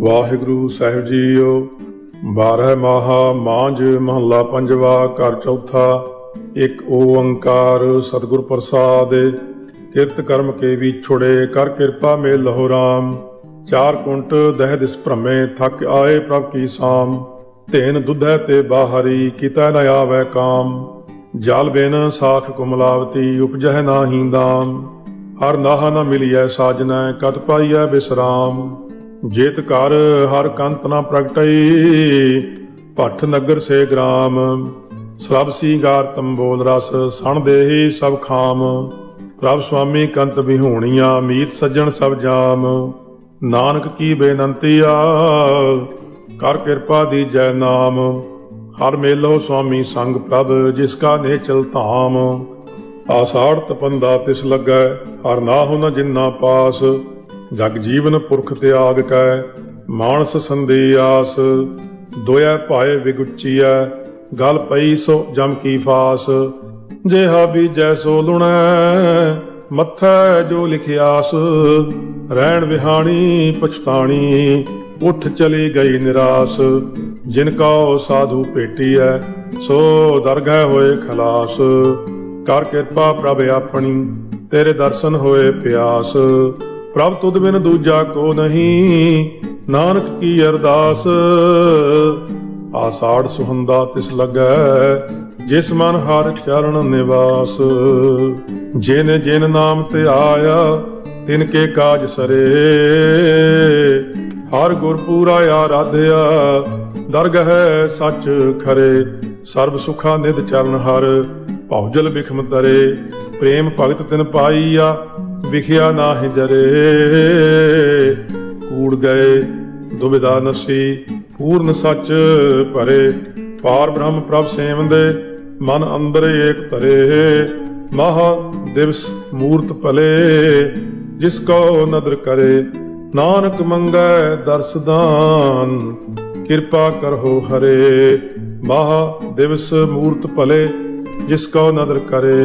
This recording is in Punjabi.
ਵਾਹਿਗੁਰੂ ਸਾਹਿਬ ਜੀਓ, ਬਾਰਹ ਮਾਹਾ ਮਾਂਝ ਮਹੱਲਾ ਪੰਜਵਾ, ਘਰ ਚੌਥਾ, ਇੱਕ ਓੰਕਾਰ ਸਤਿਗੁਰ ਪ੍ਰਸਾਦ, ਕਿਰਤ ਕਰਮ ਕੇ ਵੀ ਛੁੜੇ, ਕਰ ਕਿਰਪਾ ਮੇ ਲਹੋ ਰਾਮ। ਚਾਰ ਕੁੰਟ ਦਹਿ ਦਿਸ ਭ੍ਰਮੇ, ਥੱਕ ਆਏ ਪ੍ਰਭ ਕੀ ਸਾਮ। ਧੇਨ ਦੁਧੈ ਤੇ ਬਾਹਰੀ, ਕੀਤਾ ਨ ਆਵੈ ਕਾਮ। ਜਲ ਬਿਨ ਸਾਖ ਕੁਮਲਾਵਤੀ, ਉਪਜਹਿ ਨਾਹੀ ਦਾਮ। ਹਰ ਨਾਹ ਨ ਮਿਲਿਐ ਸਾਜਨਾ ਕਤ ਪਾਈਐ ਬਿਸਰਾਮ। ਜੇਤ ਕਰ ਹਰ ਕੰਤ ਨਾ ਪ੍ਰਗਟਈ, ਭੱਠ ਨਗਰ ਸੇ ਗ੍ਰਾਮ, ਸਭ ਸੀਗਾਰ ਤੰਬੋਲ ਰਸ, ਸਣ ਦੇਹੀ ਸਭ ਖਾਮ। ਪ੍ਰਭ ਸੁਆਮੀ ਕੰਤ ਵਿਹੂਣੀਆਂ, ਮੀਤ ਸੱਜਣ ਸਭ ਜਾਮ। ਨਾਨਕ ਕੀ ਬੇਨੰਤੀ ਆ, ਕਰ ਕਿਰਪਾ ਦੀ ਜੈ ਨਾਮ। ਹਰ ਮੇਲੋ ਸੁਆਮੀ ਸੰਗ ਪ੍ਰਭ, ਜਿਸ ਕਾ ਨੇਚਲ ਧਾਮ। ਆਸਾੜ ਤਪੰਦਾ ਤਿਸ ਲੱਗੈ, ਹਰ ਨਾਹੁ ਨ ਜਿੰਨਾ ਪਾਸ। ਜਗ ਜੀਵਨ ਪੁਰਖ ਤਿਆਗ ਕੈ, ਮਾਨਸ ਸੰਦੀ ਆਸ, ਦੋਇ ਭਾਏ ਵਿਗੁੱਚੀਐ, ਗਲ ਪਈ ਸੋ ਜਮ ਕੀ ਫਾਸ, ਜਿਹਾ ਬੀਜੈ ਸੋ ਲੁਣੈ, ਮੱਥੈ ਜੋ ਲਿਖਿਆਸ, ਰਹਿਣ ਵਿਹਾਣੀ ਪਛਤਾਣੀ, ਉੱਠ ਚਲੀ ਗਈ ਨਿਰਾਸ, ਜਿਨ ਕਉ ਸਾਧੂ ਭੇਟੀਐ, ਸੋ ਦਰਗਹਿ ਹੋਏ ਖਲਾਸ, ਕਰ ਕਿਰਪਾ ਪ੍ਰਭ ਆਪਣੀ, ਤੇਰੇ ਦਰਸ਼ਨ ਹੋਏ ਪਿਆਸ। ਪ੍ਰਭ ਤੁਧ ਬਿਨ ਦੂਜਾ ਕੋ ਨਹੀਂ, ਨਾਨਕ ਕੀ ਅਰਦਾਸ? ਆਸਾੜ ਸੁਹੰਦਾ ਤਿਸ ਲੱਗੈ, ਜਿਸ ਮਨ ਹਰ ਚਰਨ ਨਿਵਾਸ। ਜਿਨ ਜਿਨ ਨਾਮ ਤੇ ਆਇਆ, ਤਿਨ ਕੇ ਕਾਜ ਸਰੇ। ਹਰ ਗੁਰ ਪੂਰਾ ਆਰਾਧਿਆ, ਦਰਗਹਿ ਸੱਚ ਖਰੇ। ਸਰਬ ਸੁਖਾ ਨਿਧ ਚਰਨ ਹਰ ਭਉਜਲ ਬਿਖਮ ਤਰੇ। ਪ੍ਰੇਮ ਭਗਤ ਤਿਨ ਪਾਈਆ ਵਿਖਿਆ ਨਾ ਜਰੇ। ਕੂੜ ਗਏ, ਦੁਬਿਧਾ ਨਸੀ, ਪੂਰਨ ਸੱਚ ਭਰੇ। ਪਾਰ ਬ੍ਰਹਮ ਪ੍ਰਭ ਸੇਵੰਦੇ, ਮਨ ਅੰਦਰ ਏਕ ਧਰੇ। ਮਹਾ ਦਿਵਸ ਮੂਰਤ ਭਲੇ, ਜਿਸ ਕੋ ਨਦਰ ਕਰੇ। ਨਾਨਕ ਮੰਗੈ ਦਰਸਦਾਨ ਕਿਰਪਾ ਕਰੋ ਹਰੇ। ਮਹਾ ਦਿਵਸ ਮੂਰਤ ਭਲੇ, ਜਿਸ ਕੋ ਨਦਰ ਕਰੇ।